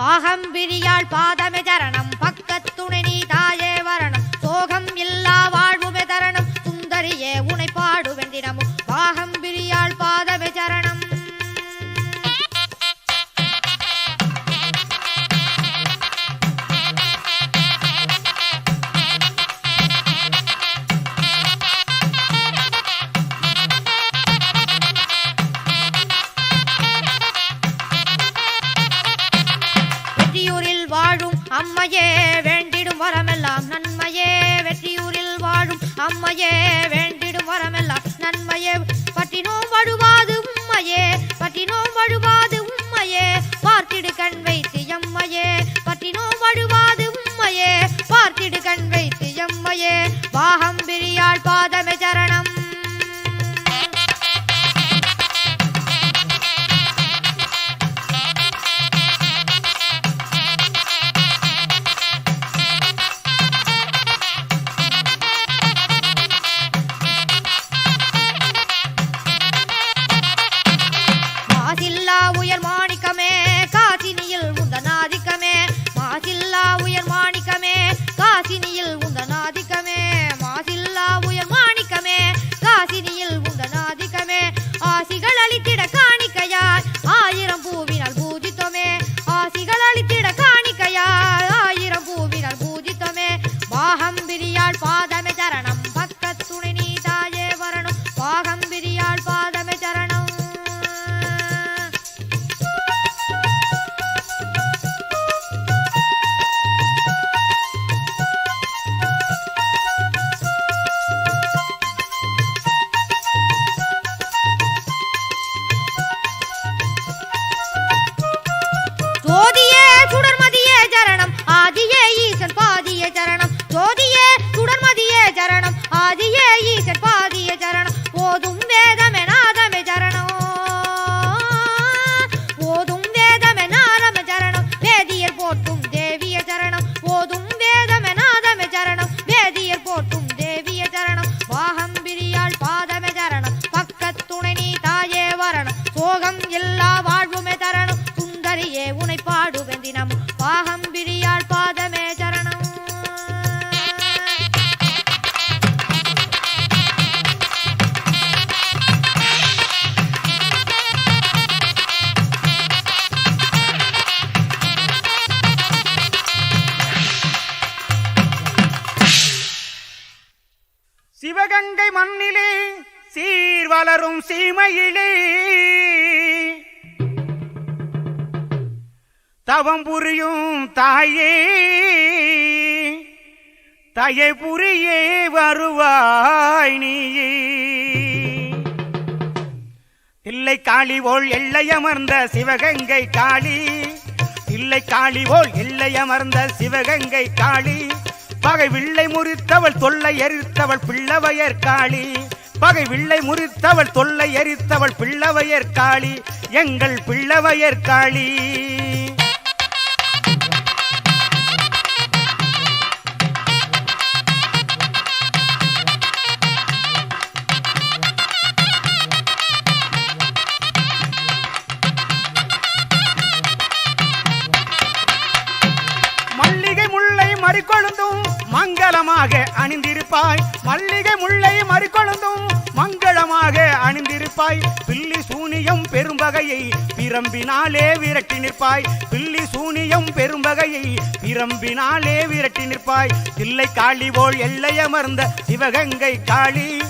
பாகம் பிரியாள் பாதமே சரணம் பக்க உம்மையே வேண்டிடும் வரமெல்லாம் நன்மையே. பட்டினோம் வழுவாது உம்மையே பட்டினோம் வழுவாது உம்மையே. பார்த்திடு கண் வைத்து எம்மையே பட்டினோம் வழுவாது உம்மையே. பார்த்திடு கண் வைத்து எம்மையே. பாகம் பிரியாள் பாதமே சரணம். பாதியே ஈசர் பாதிய சரணம். போதும் வேதமே நாதமே சரணம். போதும் வேதமே நாதம சரணம். வேதியர் போட்டும் தேவிய சரணம். போதும் வேதமே நாதமே சரணம். வேதியர் போட்டும் தேவிய சரணம். வாகம் பாகம்பிரியாள் பாதமே சரணம். பக்கத்துணை நீ தாயே வரணும். சோகம் எல்லா தவம் புரியும் தாயே. தயை புரியே வருவாய் நீயே. தில்லை காளி போல் எல்லையமர்ந்த சிவகங்கை காளி. தில்லை காளி போல் எல்லையமர்ந்த சிவகங்கை காளி. பகை வில்லை முறித்தவள் தொல்லை எரித்தவள் பிள்ளவையர் காளி. பகை வில்லை முறித்தவள் தொல்லை எரித்தவள் பிள்ளவையர் காளி. எங்கள் பிள்ளவையர் காளி. மங்களமாக அணிந்திருப்பாய். மல்லிகை முல்லை மறிக்கொழுந்தும் மங்களமாக அணிந்திருப்பாய். பில்லி சூனியம் பெரும்பகையை பிரம்பினாலே விரட்டி நிற்பாய். பில்லி சூனியம் பெரும்பகையை பிரம்பினாலே விரட்டி நிற்பாய். தில்லை காளி போல் எல்லையமர்ந்த சிவகங்கை காளி.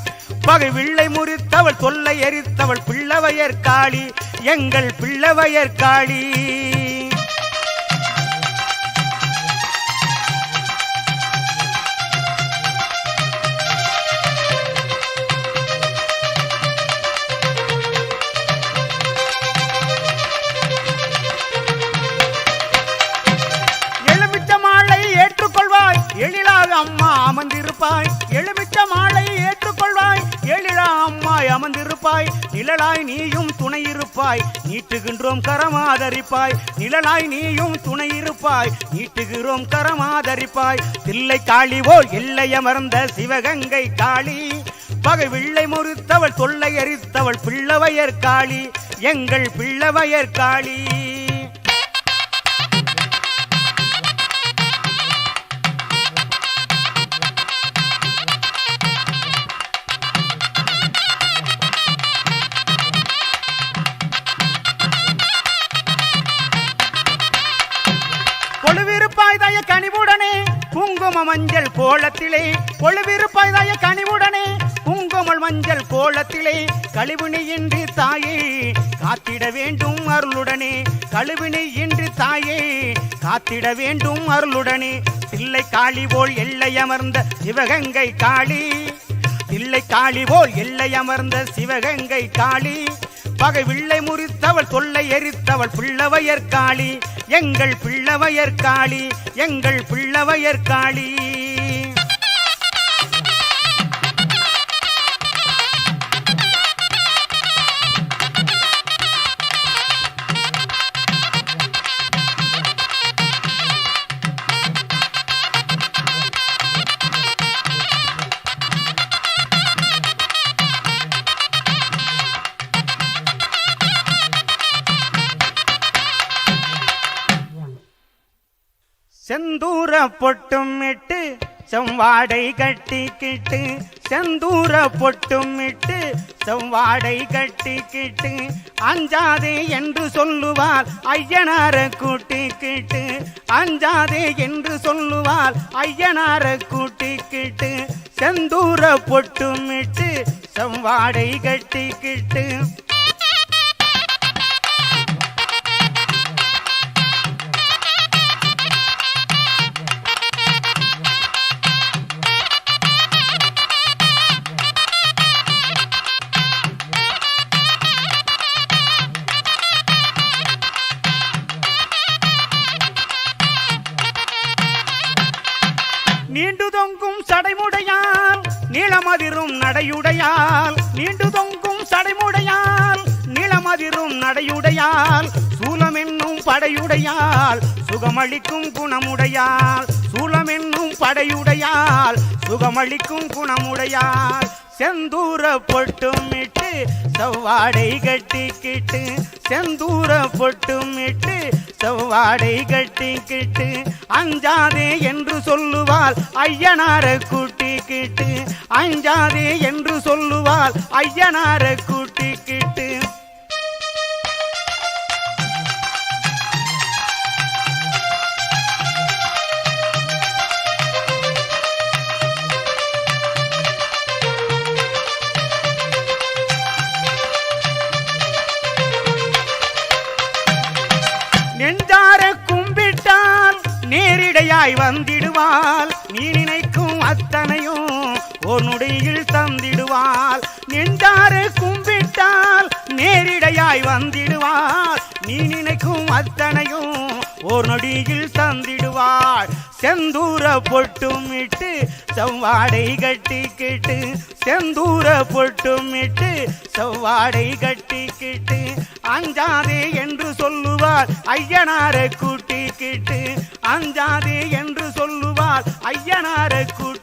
பகை வில்லை முறித்தவள் தொல்லை எரித்தவள் பிள்ளவையர் காளி. எங்கள் பிள்ளவையர் காளி. நீட்டுகின்றோம் கரமாதரிப்பாய். நிழலாய் நீயும் துணை இருப்பாய். நீட்டுகிறோம் கரமாதரிப்பாய். தில்லை காளி போல் எல்லையமர்ந்த சிவகங்கை காளி பகை வில்லை முறித்தவள் தொல்லை அரித்தவள் பிள்ளவையர் காளி. எங்கள் பிள்ளவையர் காளி. குங்கும மஞ்சள் கோலத்திலே கொழுவிருப்பாய் கனிவுடனே. குங்குமல் மஞ்சள் கோலத்திலே கழிவுனி தாயே காத்திட வேண்டும் அருளுடனே. கழுவினி தாயே காத்திட வேண்டும் அருளுடனே. தில்லை காளி போல் எல்லை அமர்ந்த சிவகங்கை காளி. தில்லை காளி போல் எல்லை அமர்ந்த சிவகங்கை காளி. பகை வில்லை முறித்தவள் தொல்லை எரித்தவள் பிள்ளவையர் காளி. எங்கள் பிள்ளவையர் காளி. எங்கள் பிள்ளவையர் காளி. செந்தூர பொட்டும் இட்டு செவ்வாடை கட்டிக்கிட்டு செந்தூர பொட்டும் இட்டு செவ்வாடை கட்டிக்கிட்டு அஞ்சாதே என்று சொல்லுவாள் ஐயனார கூட்டிக்கிட்டு அஞ்சாதே என்று சொல்லுவாள் ஐயனார கூட்டிக்கிட்டு செந்தூர பொட்டும் இட்டு செவ்வாடை கட்டிக்கிட்டு. படையுடையால் சுகமளிக்கும் குணமுடையால் சூலமென்னும் படையுடையால் சுகமளிக்கும் குணமுடையால் செந்தூர பொட்டுமிட்டு செவ்வாடை கட்டிக்கிட்டு செந்தூர பொட்டுமிட்டு செவ்வாடை கட்டிக்கிட்டு அஞ்சாதே என்று சொல்லுவாள் ஐயனார கூட்டிக்கிட்டு அஞ்சாதே என்று சொல்லுவாள் ஐயனார கூட்டிக்கிட்டு நேரிடையாய் வந்திடுவாள். நீ நினைக்கும் அத்தனையும் உன்னுடையில் தந்திடுவாள். நின்றாறு கும்பிட்டால் நேரிடையாய் வந்திடுவாள். நீ நினைக்கும் அத்தனையும் ஒரு நொடியில் தந்திடுவாள். செந்தூர பொட்டும் இட்டு செவ்வாடை கட்டிக்கிட்டு செந்தூர பொட்டும் இட்டு செவ்வாடை கட்டிக்கிட்டு அஞ்சாதே என்று சொல்லுவார் ஐயனாரை கூட்டிக்கிட்டு அஞ்சாதே என்று சொல்லுவார் ஐயனாரை கூட்டி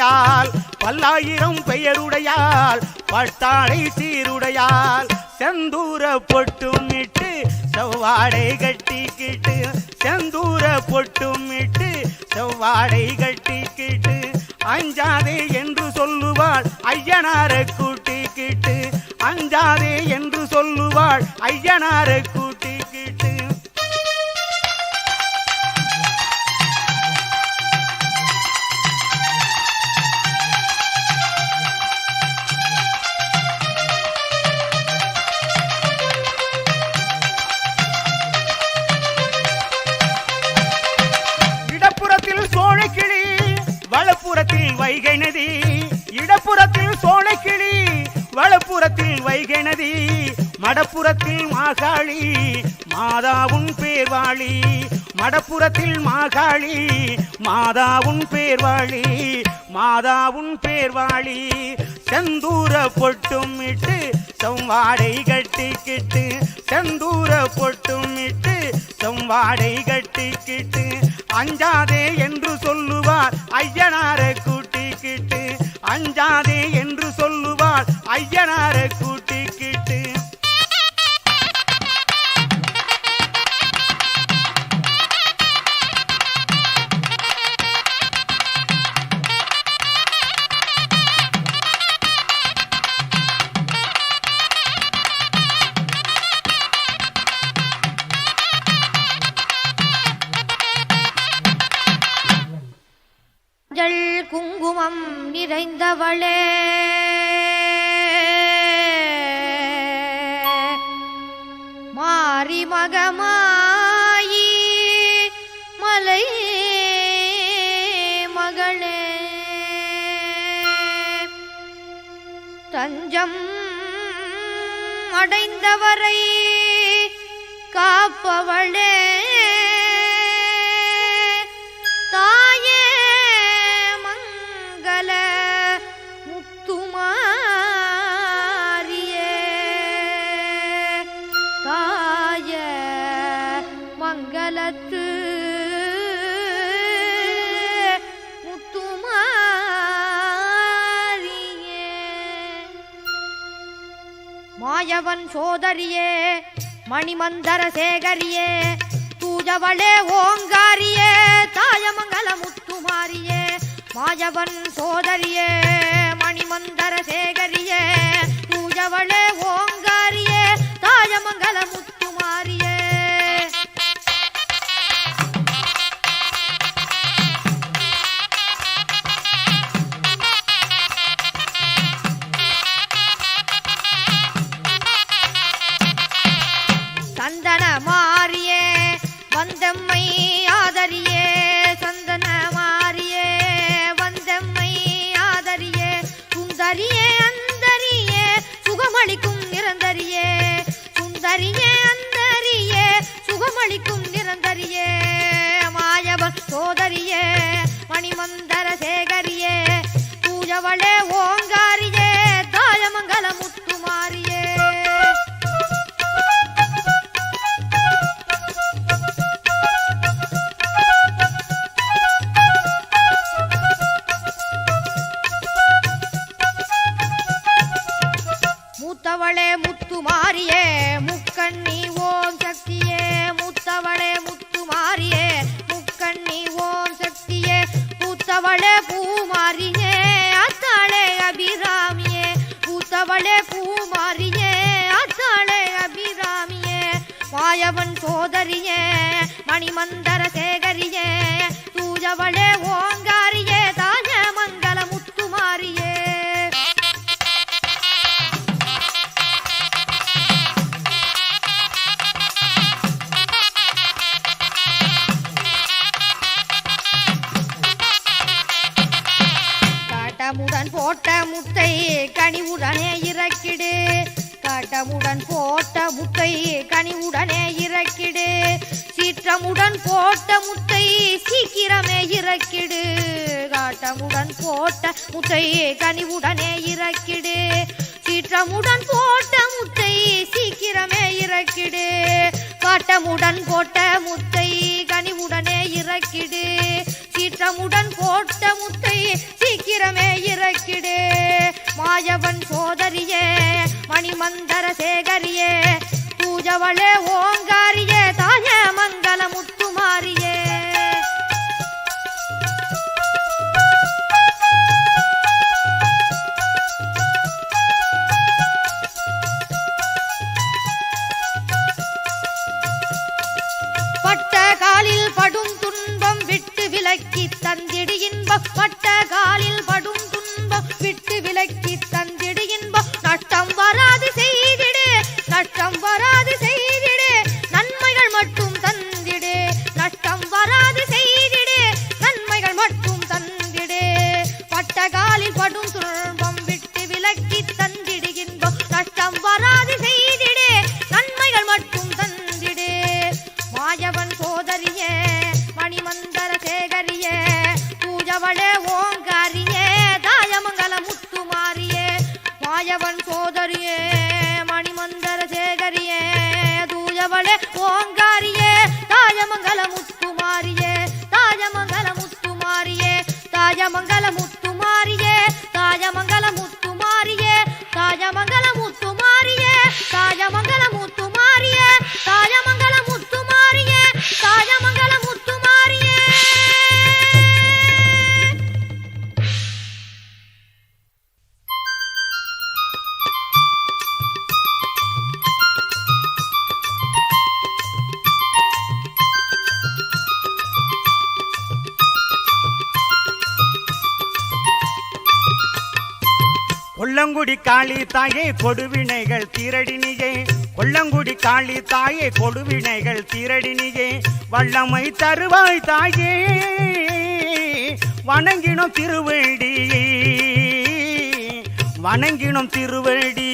சீருடையால் பல்லாயிரம் பெயருடையால் பட்டாடை சீருடையால் செந்தூர பொட்டும் இட்டு செவ்வாடை கட்டிக்கிட்டு செந்தூர பொட்டும் இட்டு செவ்வாடை கட்டிக்கிட்டு அஞ்சாதே என்று சொல்லுவாள் ஐயனார கூட்டிக்கிட்டு அஞ்சாதே என்று சொல்லுவாள் ஐயனார கூட்டிக்கிட்டு மடப்புறத்தில் மாகாளி மாதாவுன் பேர்வாளி. மடப்புறத்தில் மாகாளி மாதாவுன் பேர்வாளி. மாதாவுன் பேர்வாளி. செந்தூர பொட்டும் இட்டு செவ்வாடை கட்டிக்கிட்டு. செந்தூர பொட்டும் இட்டு செவ்வாடை கட்டிக்கிட்டு. அஞ்சாதே என்று சொல்லுவார் ஐயனாரை கூட்டிக்கிட்டு. அஞ்சாதே என்று சொல்லுவார் ஐயனாரை கூட்டி மாரி மகமாயி மலை மகளே. தஞ்சம் அடைந்தவரை காப்பவளே. மாயவன் சோதரியே மணிமந்தர சேகரியே தூஜவளே ஓங்காரியே தாயமங்கல முத்துமாரியே மாயவன் சோதரியே மணிமந்தர சேகரியே தூஜவளே ஓங்காரியே தாயமங்கல முத்து வந்தம்மை கனிவுடனே இறக்கிடு. சீற்றமுடன் போட்ட முத்தை சீக்கிரமே இறக்கிடு. காட்டமுடன் போட்ட முட்டை கனிவுடனே இறக்கிடு. சீற்றமுடன் போட்ட முத்தை சீக்கிரமே இறக்கிடு. மாயவன் சோதரியே மணிமந்தர சேகரியே பூஜவளே ஓங்காரியே தாயே தந்திடு காலில் படும் பெரியவளே ஓங்காரியே தாயமங்கல முத்துமாரியே தாயமங்கல முத்துமாரியே தாயமங்கல முத்துமாரியே தாயமங்கல முத்துமாரியே தாயமங்கல முத்துமாரியே தாயமங்கல முத்துமாரியே தாயம கொல்லங்குடி காளி தாயே கொடுவினைகள் தீரடினியே கொல்லங்குடி காளி தாயே கொடுவினைகள் தீரடினியே வல்லமை தருவாய் தாயே வணங்கினோம் திருவடி வணங்கினோம் திருவடி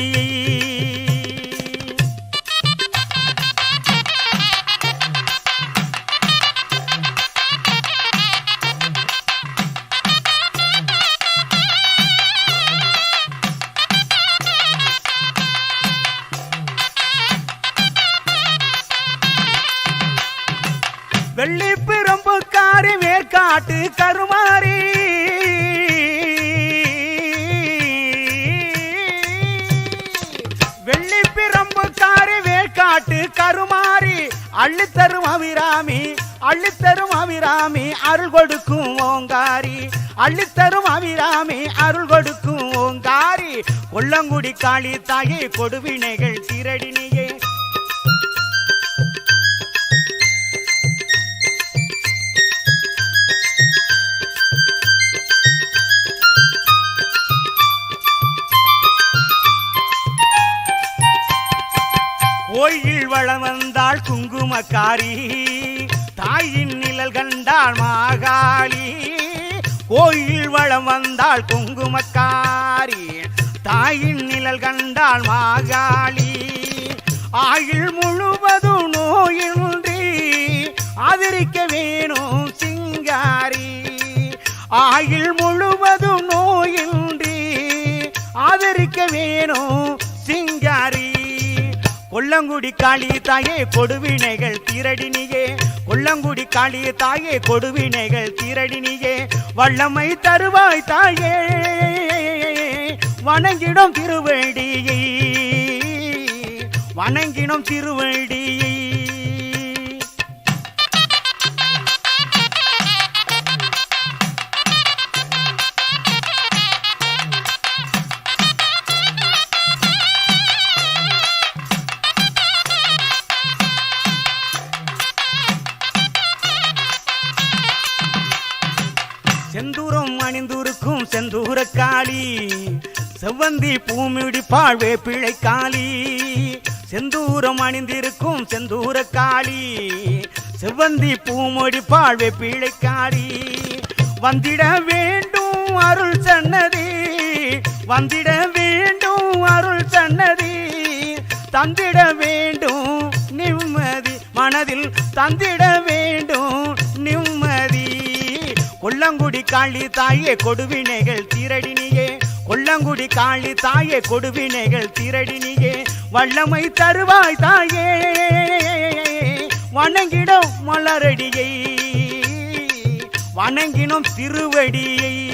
வெள்ளி பிரம்புக்காரி மேற்காட்டு கருமாரி வெள்ளி பிரம்புக்காரி மேற்காட்டு கருமாரி அள்ளித்தரும் அபிராமி அள்ளித்தரும் அபிராமி அருள் கொடுக்கும் ஓங்காரி. அள்ளித்தரும் அபிராமி அருள் கொடுக்கும் ஓங்காரி. கொல்லங்குடி காளி தாயே கொடுவினைகள் திரடினியே. கோயில் வளம் வந்தாள் குங்குமக்காரி. தாயின் நிழல் கண்டாள் மாகாளி. கோயில் வளம் வந்தாள் குங்குமக்காரி. தாயின் நிழல் கண்டாள் மாகாளி. ஆயுள் முழுவதும் நோயின்றி ஆதரிக்க வேணும் சிங்காரி. ஆயுள் முழுவதும் நோயின்றி ஆதரிக்க வேணும் கொல்லங்குடி காளி தாயே கொடுவினைகள் தீரடினியே. கொல்லங்குடி காளி தாயே கொடுவினைகள் தீரடினியே. வல்லமை தருவாய் தாயே வணங்கிடும் திருவடியை. வணங்கிடும் திருவடியை. அணிந்துருக்கும் செந்தூர காளி. செவ்வந்தி பூமிடி பாழ்வே பிழை காளி. செந்தூரம் அணிந்திருக்கும் செந்தூர காளி. செவ்வந்தி பூமொழி பாழ்வே பிழை காளி. வந்திட வேண்டும் அருள் சன்னதி. வந்திட வேண்டும் அருள் சன்னதி. தந்திட வேண்டும் நிம்மதி. மனதில் தந்திட வேண்டும் நிம்மதி. கொல்லங்குடி காளி தாயே கொடுவினைகள் தீரடினியே. கொல்லங்குடி காளி தாயே கொடுவினைகள் தீரடினியே. வல்லமை தருவாய் தாயே. வணங்கிடும் மலரடியை. வணங்கினோம் திருவடியை.